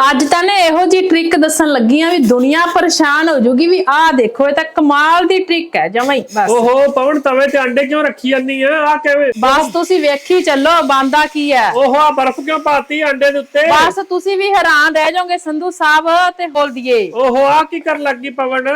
ਅੱਜ ਤਾਂ ਨੇ ਇਹੋ ਜੀ ਟ੍ਰਿਕ ਦੱਸਣ ਲੱਗੀ ਆ ਵੀ ਦੁਨੀਆ ਪਰੇਸ਼ਾਨ ਹੋ ਜੂਗੀ ਵੀ ਆਹ ਦੇਖੋ ਇਹ ਤਾਂ ਕਮਾਲ ਦੀ ਟ੍ਰਿਕ ਹੈ ਜਮਾਈ ਬਸ। ਓਹੋ ਪਵਨ ਤਵੇ ਤੇ ਅੰਡੇ ਕਿਉਂ ਰੱਖੀ ਜਾਂਦੀ ਆ ਆ ਕਿਵੇਂ? ਬਸ ਤੁਸੀਂ ਵੇਖੀ ਚੱਲੋ ਬਾਂਦਾ ਕੀ ਹੈ। ਓਹੋ ਆ ਬਰਫ਼ ਕਿਉਂ ਪਾਤੀ ਅੰਡੇ ਦੇ ਉੱਤੇ? ਬਸ ਤੁਸੀਂ ਵੀ ਹੈਰਾਨ ਰਹਿ ਜਾਓਗੇ ਸੰਧੂ ਸਾਹਿਬ ਤੇ ਬੋਲ ਦਈਏ। ਓਹੋ ਆ ਕੀ ਕਰਨ ਲੱਗੀ ਪਵਨ?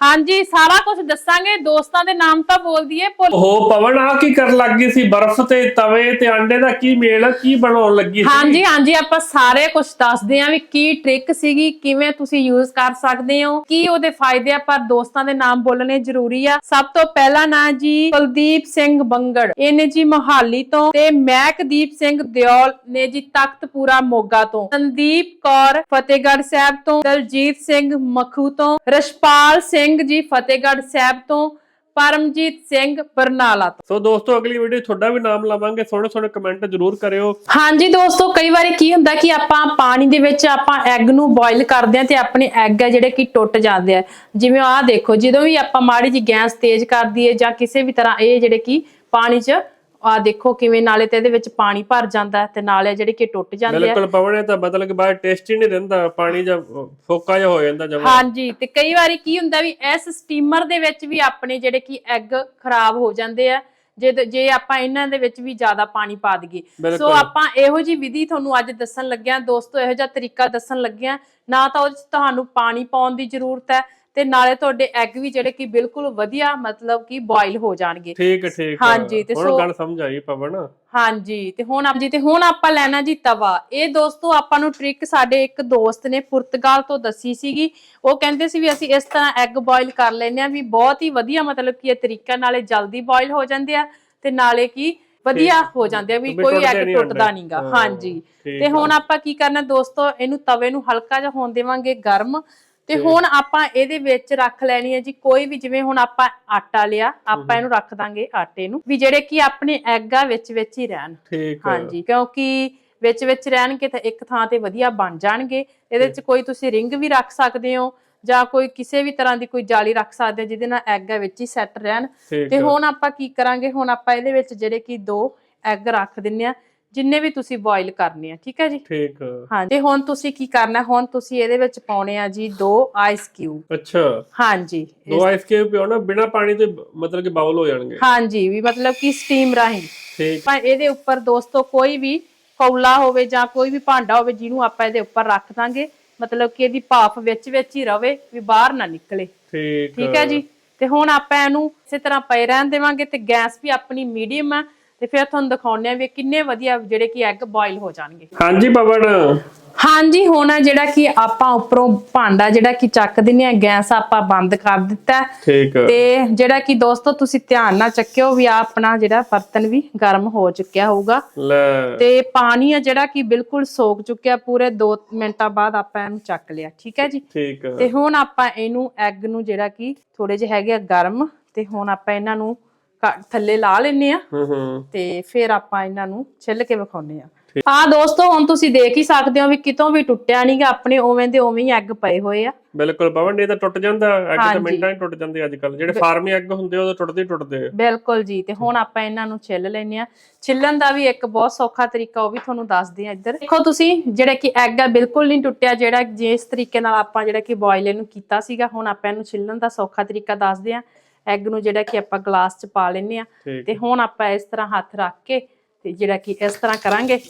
ਹਾਂਜੀ ਸਾਰਾ ਕੁਝ ਦੱਸਾਂਗੇ। ਦੋਸਤਾਂ ਦੇ ਨਾਮ ਤਾਂ ਬੋਲ ਦਈਏ ਭੁੱਲ- ਓਹੋ ਪਵਨ ਆ ਕੀ ਕਰਨ ਲੱਗੀ ਸੀ? ਬਰਫ਼ ਤੇ ਤਵੇ ਤੇ ਅੰਡੇ ਦਾ ਕੀ ਮੇਲ ਆ? ਕੀ ਬਣਾਉਣ ਲੱਗੀ ਸੀ? ਹਾਂਜੀ ਹਾਂਜੀ ਆਪਾਂ ਸਾਰੇ ਕੁਝ ਦੱਸਦੇ ਆਂ ਵੀ ਕੀ ਟ੍ਰਿਕ ਸੀਗੀ ਕਿਵੇਂ ਤੁਸੀਂ ਯੂਜ਼ ਕਰ ਸਕਦੇ ਹੋ ਕੀ ਉਹਦੇ ਫਾਇਦੇ ਆ ਪਰ ਦੋਸਤਾਂ ਦੇ ਨਾਮ ਬੋਲਣੇ ਜ਼ਰੂਰੀ ਆ। ਸਭ ਤੋਂ ਪਹਿਲਾ ਨਾਂ ਜੀ ਕੁਲਦੀਪ ਸਿੰਘ ਬੰਗੜ। ਇਹਨੇ ਜੀ ਮੋਹਾਲੀ ਤੋਂ ਤੇ ਮਹਿਕਦੀਪ ਸਿੰਘ ਦਿਓਲ ਨੇ ਜੀ ਤਖਤਪੂਰਾ ਮੋਗਾ ਤੋਂ। ਸੰਦੀਪ ਕੌਰ ਫਤਿਹਗੜ੍ਹ ਸਾਹਿਬ ਤੋਂ ਦਲਜੀਤ ਸਿੰਘ ਮਖੂ ਤੋਂ ਰਸ਼ਪਾਲ ਸਿੰਘ ਜੀ ਫਤਿਹਗੜ੍ਹ ਸਾਹਿਬ ਤੋਂ ਪਰਮਜੀਤ ਸਿੰਘ ਬਰਨਾਲਾ ਤੋਂ। ਸੋ ਦੋਸਤੋ ਅਗਲੀ ਵੀਡੀਓ ਤੁਹਾਡਾ ਵੀ ਨਾਮ ਲਵਾਂਗੇ। ਸੋਹਣੇ ਸੋਹਣੇ ਕਮੈਂਟ ਜ਼ਰੂਰ ਕਰਿਓ। ਹਾਂਜੀ ਦੋਸਤੋ ਕਈ ਵਾਰੀ ਕੀ ਹੁੰਦਾ ਕਿ ਆਪਾਂ ਪਾਣੀ ਦੇ ਵਿੱਚ ਆਪਾਂ ਐਗ ਨੂੰ ਬੋਇਲ ਕਰਦੇ ਆ ਤੇ ਆਪਣੇ ਐਗ ਆ ਜਿਹੜੇ ਕਿ ਟੁੱਟ ਜਾਂਦੇ ਆ। ਜਿਵੇਂ ਆਹ ਦੇਖੋ ਜਦੋਂ ਵੀ ਆਪਾਂ ਮਾੜੀ ਜੀ ਗੈਸ ਤੇਜ਼ ਕਰ ਦਈਏ ਜਾਂ ਕਿਸੇ ਵੀ ਤਰ੍ਹਾਂ ਇਹ ਜਿਹੜੇ ਕਿ ਪਾਣੀ 'ਚ ਆਹ ਦੇਖੋ ਕਿਵੇਂ ਨਾਲੇ ਤੇ ਇਹਦੇ ਵਿੱਚ ਪਾਣੀ ਭਰ ਜਾਂਦਾ ਹੈ ਤੇ ਨਾਲੇ ਜਿਹੜੇ ਕਿ ਟੁੱਟ ਜਾਂਦੇ ਆ। ਬਿਲਕੁਲ ਇਹ ਤਾਂ ਮਤਲਬ ਕਿ ਬਾਹਰ ਟੇਸਟੀ ਨਹੀਂ ਰਹਿੰਦਾ ਪਾਣੀ ਜਾਂ ਫੋਕਾ ਜਿਹਾ ਹੋ ਜਾਂਦਾ ਜਮਾ। ਹਾਂਜੀ ਤੇ ਕਈ ਵਾਰੀ ਕੀ ਹੁੰਦਾ ਵੀ ਇਸ ਸਟੀਮਰ ਦੇ ਵਿੱਚ ਵੀ ਆਪਣੇ ਜਿਹੜੇ ਕਿ ਐਗ ਖਰਾਬ ਹੋ ਜਾਂਦੇ ਆ ਜੇ ਜੇ ਆਪਾਂ ਇਹਨਾਂ ਦੇ ਵਿੱਚ ਵੀ ਜ਼ਿਆਦਾ ਪਾਣੀ ਪਾ ਦਈਏ। ਸੋ। ਆਪਾਂ ਇਹੋ ਜੀ ਵਿਧੀ ਤੁਹਾਨੂੰ ਅੱਜ ਦੱਸਣ ਲੱਗਿਆ ਦੋਸਤੋ ਇਹੋ ਜਿਹਾ ਤਰੀਕਾ ਦੱਸਣ ਲੱਗਿਆ ਨਾ ਤਾਂ ਉਹਦੇ ਚ ਤੁਹਾਨੂੰ ਪਾਣੀ ਪਾਉਣ ਦੀ ਜ਼ਰੂਰਤ ਹੈ ਤੇ ਨਾਲੇ ਤੁਹਾਡੇ ਐਗ ਵੀ ਜਿਹੜੇ ਕਿ ਬਿਲਕੁਲ ਵਧੀਆ ਮਤਲਬ ਕਿ ਬੋਇਲ ਹੋ ਜਾਣਗੇ। ਠੀਕ ਠੀਕ। ਹਾਂਜੀ, ਤੇ ਹੁਣ ਸੋ- ਗੱਲ ਸਮਝ ਆਈ ਪਵਨ। ਹਾਂਜੀ ਤੇ ਹੁਣ ਆਪ ਜੀ ਤੇ ਹੁਣ ਆਪਾਂ ਲੈਣਾ ਜੀ ਤਵਾ। ਇਹ ਦੋਸਤੋ ਆਪਾਂ ਨੂੰ ਟ੍ਰਿਕ ਸਾਡੇ ਇੱਕ ਦੋਸਤ ਨੇ ਪੁਰਤਗਾਲ ਤੋਂ ਦੱਸੀ ਸੀਗੀ। ਉਹ ਕਹਿੰਦੇ ਸੀ ਵੀ ਅਸੀਂ ਇਸ ਤਰ੍ਹਾਂ ਐਗ ਬੋਇਲ ਕਰ ਲੈਨੇ ਆ ਵੀ ਬਹੁਤ ਹੀ ਵਧੀਆ ਮਤਲਬ ਕਿ ਇਹ ਤਰੀਕਾ ਨਾਲੇ ਜਲਦੀ ਬੋਇਲ ਹੋ ਜਾਂਦੇ ਆ ਤੇ ਨਾਲੇ ਕੀ ਵਧੀਆ ਹੋ ਜਾਂਦੇ ਆ ਵੀ ਕੋਈ ਐਗ ਟੁੱਟਦਾ। ਨਹੀਂਗਾ ਹਾਂਜੀ। ਤੇ ਹੁਣ ਆਪਾਂ ਕੀ ਕਰਨਾ ਦੋਸਤੋ ਇਹਨੂੰ ਤਵੇ ਨੂੰ ਹਲਕਾ ਜਿਹਾ ਹੋਣ ਦੇਵਾਂਗੇ ਗਰਮ। ਤੇ ਹੁਣ ਆਪਾਂ ਇਹਦੇ ਵਿੱਚ ਰੱਖ ਲੈਣੀ ਹੈ ਜੀ ਕੋਈ ਵੀ ਜਿਵੇਂ ਹੁਣ ਆਪਾਂ ਆਟਾ ਲਿਆ ਆਪਾਂ ਇਹਨੂੰ ਰੱਖ ਦਾਂਗੇ ਆਟੇ ਨੂੰ ਵੀ ਜਿਹੜੇ ਕਿ ਆਪਣੇ ਐਗ ਆ ਵਿੱਚ ਵਿੱਚ ਹੀ ਰਹਿਣ। ਠੀਕ। ਹਾਂਜੀ ਕਿਉਂਕਿ ਵਿੱਚ ਵਿੱਚ ਰਹਿਣਗੇ ਤਾਂ ਇੱਕ ਥਾਂ ਤੇ ਵਧੀਆ ਬਣ ਜਾਣਗੇ। ਇਹਦੇ ਵਿੱਚ ਕੋਈ ਤੁਸੀਂ ਰਿੰਗ ਵੀ ਰੱਖ ਸਕਦੇ ਹੋ ਜਾਂ ਕੋਈ ਕਿਸੇ ਵੀ ਤਰ੍ਹਾਂ ਦੀ ਕੋਈ ਜਾਲੀ ਰੱਖ ਸਕਦੇ ਹੋ ਜਿਹਦੇ ਨਾਲ ਐਗ ਆ ਵਿੱਚ ਹੀ ਸੈੱਟ ਰਹਿਣ। ਤੇ। ਹੁਣ ਆਪਾਂ ਕੀ ਕਰਾਂਗੇ ਹੁਣ ਆਪਾਂ ਇਹਦੇ ਵਿੱਚ ਜਿਹੜੇ ਕਿ ਦੋ ਐਗ ਰੱਖ ਦਿੰਨੇ ਆ। ਜਿੰਨੇ ਵੀ ਤੁਸੀਂ ਬੋਇਲ ਕਰਨੇ ਆ ਠੀਕ ਹੈ ਜੀ? ਠੀਕ। ਹੈ। ਹਾਂਜੀ। ਤੇ ਹੁਣ ਤੁਸੀਂ ਕੀ ਕਰਨਾ ਹੁਣ ਤੁਸੀਂ ਇਹਦੇ ਵਿੱਚ ਪਾਉਣੇ ਆ ਜੀ ਦੋ ਆਈਸ ਕਿਊਬ ਅੱਛਾ। ਹਾਂਜੀ। ਦੋ ਆਈਸ ਕਿਊਬ ਨਾ ਬਿਨਾ ਪਾਣੀ ਤੋਂ ਮਤਲਬ ਕਿ ਬਾਉਲ ਹੋ ਜਾਣਗੇ। ਹਾਂਜੀ ਵੀ ਮਤਲਬ ਕਿ ਸਟੀਮ ਰਾਹੀਂ। ਠੀਕ। ਆਪਾਂ ਇਹਦੇ ਉੱਪਰ ਦੋਸਤੋ ਕੋਈ ਵੀ ਕੌਲਾ ਹੋਵੇ ਜਾਂ ਕੋਈ ਵੀ ਭਾਂਡਾ ਹੋਵੇ ਜਿਹਨੂੰ ਆਪਾਂ ਇਹਦੇ ਉੱਪਰ ਰੱਖ ਦਾਂਗੇ ਮਤਲਬ ਕਿ ਇਹਦੀ ਭਾਫ ਵਿੱਚ ਵਿੱਚ ਹੀ ਰਵੇ ਵੀ ਬਾਹਰ ਨਾ ਨਿਕਲੇ। ਠੀਕ। ਠੀਕ ਹੈ ਜੀ? ਤੇ ਹੁਣ ਆਪਾਂ ਇਹਨੂੰ ਇਸੇ ਤਰ੍ਹਾਂ ਪਏ ਰਹਿਣ ਦੇਵਾਂਗੇ ਤੇ ਗੈਸ ਵੀ ਆਪਣੀ ਮੀਡੀਅਮ ਆ ਤੇ ਫਿਰ ਤੁਹਾਨੂੰ ਦਿਖਾਉਂਦੇ ਆ ਵੀ ਕਿੰਨੇ ਵਧੀਆ ਜਿਹੜੇ ਕਿ ਐਗ ਬੋਇਲ ਹੋ ਜਾਣਗੇ ਹਾਂਜੀ ਪਵਨ ਹਾਂਜੀ ਹੁਣ ਆ ਜਿਹੜਾ ਕਿ ਆਪਾਂ ਉੱਪਰੋਂ ਭਾਂਡਾ ਜਿਹੜਾ ਕਿ ਚੱਕ ਦਿੰਨੇ ਆ ਗੈਸ ਆਪਾਂ ਬੰਦ ਕਰ ਦਿੱਤਾ। ਠੀਕ। ਤੇ ਜਿਹੜਾ ਕਿ ਦੋਸਤੋ ਤੁਸੀਂ ਧਿਆਨ ਨਾਲ ਚੱਕਿਓ ਵੀ ਆ ਆਪਣਾ ਜਿਹੜਾ ਬਰਤਨ ਵੀ ਗਰਮ ਹੋ ਚੁੱਕਿਆ ਹੋਊਗਾ ਲੈ ਤੇ ਪਾਣੀ ਆ ਜਿਹੜਾ ਕਿ ਬਿਲਕੁਲ ਸੋਕ ਚੁੱਕਿਆ ਪੂਰੇ 2 ਮਿੰਟਾਂ ਬਾਅਦ ਆਪਾਂ ਇਹਨੂੰ ਚੱਕ ਲਿਆ ਠੀਕ ਹੈ ਜੀ ਠੀਕ। ਤੇ ਹੁਣ ਆਪਾਂ ਇਹਨੂੰ ਐਗ ਨੂੰ ਜਿਹੜਾ ਕਿ ਥੋੜੇ ਜਿਹੇ ਹੈਗੇ ਆ ਗਰਮ ਤੇ ਹੁਣ ਆਪਾਂ ਇਹਨਾਂ ਨੂੰ ਥੱਲੇ ਲਾ ਲੈਨੇ ਆ। ਹੂੰ ਹੂੰ। ਤੇ ਫਿਰ ਆਪਾਂ ਇਹਨਾਂ ਨੂੰ ਛਿੱਲ ਕੇ ਵਿਖਾਉਨੇ ਆ। ਆ ਦੋਸਤੋ ਹੁਣ ਤੁਸੀਂ ਦੇਖ ਹੀ ਸਕਦੇ ਹੋ ਵੀ ਕਿਤੋਂ ਵੀ ਟੁੱਟਿਆ ਨਹੀਂਗਾ ਆਪਣੇ ਉਵੇਂ ਦੇ ਉਵੇਂ ਹੀ ਐਗ ਪਏ ਹੋਏ ਆ। ਬਿਲਕੁਲ ਪਵਨ ਇਹ ਤਾਂ ਟੁੱਟ ਜਾਂਦਾ ਐਗ ਤਾਂ। ਮਿੰਟਾਂ 'ਚ ਟੁੱਟ ਜਾਂਦੇ ਅੱਜ ਕੱਲ ਜਿਹੜੇ ਫਾਰਮੀ ਐਗ ਹੁੰਦੇ ਉਹ ਤਾਂ ਟੁੱਟਦੇ ਹੀ ਟੁੱਟਦੇ ਆ। ਬਿਲਕੁਲ ਜੀ ਤੇ ਹੁਣ ਆਪਾਂ ਇਹਨਾਂ ਨੂੰ ਛਿੱਲ ਲੈਨੇ ਆ। ਛਿੱਲਣ ਦਾ ਵੀ ਇੱਕ ਬਹੁਤ ਸੌਖਾ ਤਰੀਕਾ ਉਹ ਵੀ ਤੁਹਾਨੂੰ ਦੱਸਦੇ ਆ ਇੱਧਰ। ਦੇਖੋ ਤੁਸੀਂ ਜਿਹੜਾ ਕਿ ਐਗ ਆ ਬਿਲਕੁਲ ਨਹੀਂ ਟੁੱਟਿਆ ਜਿਹੜਾ ਜਿਸ ਤਰੀਕੇ ਨਾਲ ਆਪਾਂ ਜਿਹੜਾ ਕਿ ਬੋਇਲ ਇਹਨੂੰ ਕੀਤਾ ਸੀਗਾ ਹੁਣ ਆਪਾਂ ਇਹਨੂੰ ਛਿੱਲਣ ਦਾ ਸੌਖਾ ਤਰੀਕਾ ਦੱਸਦੇ ਆ। ਐਗ ਨੂੰ ਜਿਹੜਾ ਕਿ ਆਪਾਂ ਗਲਾਸ 'ਚ ਪਾ ਲੈਨੇ ਆ ਤੇ ਹੁਣ ਆਪਾਂ ਇਸ ਤਰ੍ਹਾਂ ਹੱਥ ਰੱਖ ਕੇ ਤੇ ਜਿਹੜਾ ਕਿ ਇਸ ਤਰ੍ਹਾਂ ਕਰਾਂਗੇ।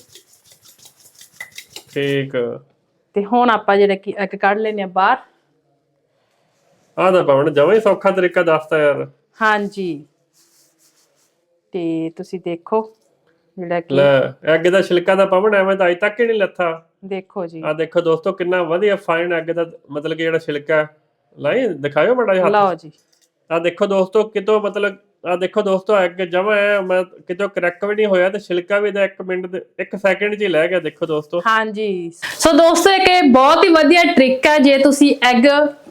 ਠੀਕ। ਤੇ ਹੁਣ ਆਪਾਂ ਜਿਹੜਾ ਕਿ ਐਗ ਕੱਢ ਲੈਨੇ ਆ ਬਾਹਰ। ਆਹ ਤਾਂ ਜਮਾਂ ਹੀ ਸੌਖਾ ਤਰੀਕਾ ਦੱਸਤਾ ਯਾਰ। ਹਾਂਜੀ। ਤੇ ਤੁਸੀਂ ਦੇਖੋ ਜਿਹੜਾ ਕਿ ਲੈ ਐਗ ਦਾ ਛਿਲਕਾ ਦਾ ਪਵਨ ਐਵੇਂ ਤਾਂ ਅਜੇ ਤੱਕ ਹੀ ਨਹੀਂ ਲੱਥਾ। ਦੇਖੋ ਜੀ। ਆ ਦੇਖੋ ਦੋਸਤੋ ਕਿੰਨਾ ਵਧੀਆ ਫਾਈਨ ਐਗ ਦਾ ਮਤਲਬ ਕਿ ਜਿਹੜਾ ਛਿਲਕਾ। ਲਾਈ ਦਿਖਾਇਓ ਬੜਾ ਹੱਥ। ਲਓ ਜੀ। ਆ ਦੇਖੋ ਦੋਸਤੋ, ਕਿਤੋਂ ਮਤਲਬ ਆ ਦੇਖੋ ਦੋਸਤੋ ਐਗ ਜਮਾ ਹੈ, ਮੈਂ ਕਿਤੋਂ ਕਰੈਕ ਵੀ ਨਹੀਂ ਹੋਇਆ ਤੇ ਛਿਲਕਾ ਵੀ ਦਾ 1 ਮਿੰਟ ਦੇ 1 ਸੈਕਿੰਡ 'ਚ ਹੀ ਲੈ ਗਿਆ, ਦੇਖੋ ਦੋਸਤੋ। ਹਾਂਜੀ। ਸੋ ਦੋਸਤੋ, ਇੱਕ ਬਹੁਤ ਹੀ ਵਧੀਆ ਟ੍ਰਿਕ ਹੈ, ਜੇ ਤੁਸੀਂ ਐਗ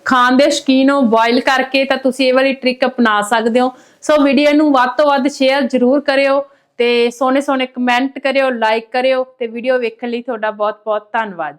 ਖਾਣ ਦੇ ਸ਼ੌਕੀਨ ਹੋ ਬੋਇਲ ਕਰਕੇ ਤਾਂ ਤੁਸੀਂ ਇਹ ਵਾਲੀ ਟ੍ਰਿਕ ਅਪਣਾ ਸਕਦੇ ਹੋ। ਸੋ ਵੀਡੀਓ ਨੂੰ ਵੱਧ ਤੋਂ ਵੱਧ ਸ਼ੇਅਰ ਜ਼ਰੂਰ ਕਰਿਓ ਤੇ ਸੋਹਣੇ ਸੋਹਣੇ ਕਮੈਂਟ ਕਰਿਓ ਲਾਈਕ ਕਰਿਓ ਤੇ ਵੀਡੀਓ ਵੇਖਣ ਲਈ ਤੁਹਾਡਾ ਬਹੁਤ ਬਹੁਤ ਧੰਨਵਾਦ